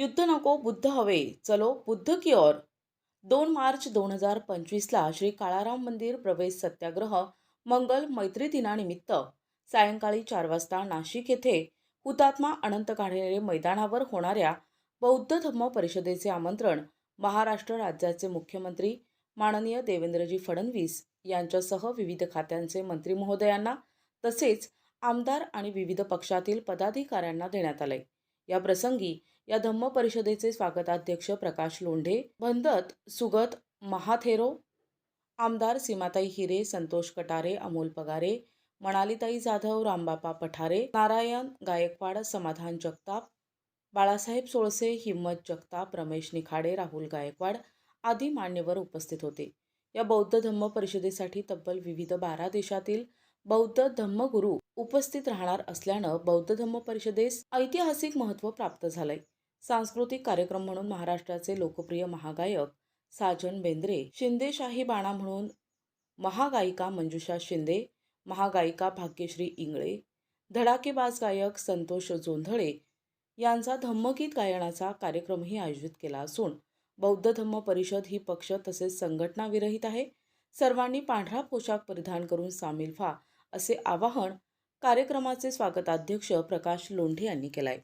युद्ध नको बुद्ध हवे. चलो बुद्ध की ओर. दोन मार्च दोन हजार पंचवीसला श्री काळाराम मंदिर प्रवेश सत्याग्रह मंगल मैत्री दिनानिमित्त सायंकाळी चार वाजता नाशिक येथे हुतात्मा अनंत काढेरे मैदानावर होणाऱ्या बौद्ध धम्म परिषदेचे आमंत्रण महाराष्ट्र राज्याचे मुख्यमंत्री माननीय देवेंद्रजी फडणवीस यांच्यासह विविध खात्यांचे मंत्री महोदयांना तसेच आमदार आणि विविध पक्षातील पदाधिकाऱ्यांना देण्यात आले. या प्रसंगी या धम्म परिषदेचे स्वागताध्यक्ष प्रकाश लोंढे भंदत सुगत महाथेरो आमदार सीमाताई हिरे संतोष कटारे अमोल पगारे मणालीताई जाधव रामबापा पठारे नारायण गायकवाड समाधान जगताप बाळासाहेब सोळसे हिम्मत जगताप रमेश निखाडे राहुल गायकवाड आदी मान्यवर उपस्थित होते. या बौद्ध धम्म परिषदेसाठी तब्बल विविध बारा देशातील बौद्ध धम्मगुरू उपस्थित राहणार असल्यानं बौद्ध धम्म परिषदेस ऐतिहासिक महत्त्व प्राप्त झालंय. सांस्कृतिक कार्यक्रम म्हणून महाराष्ट्राचे लोकप्रिय महागायक साजन बेंद्रे शिंदेशाही बाणा म्हणून महागायिका मंजुषा शिंदे महागायिका भाग्यश्री इंगळे धडाकेबाज गायक संतोष जोंधळे यांचा धम्मगीत गायनाचा कार्यक्रमही आयोजित केला असून बौद्ध धम्म परिषद ही पक्ष तसेच संघटना विरहित आहे. सर्वांनी पांढरा पोशाख परिधान करून सामील व्हा असे आवाहन कार्यक्रमाचे स्वागताध्यक्ष प्रकाश लोंढे यांनी केलाय.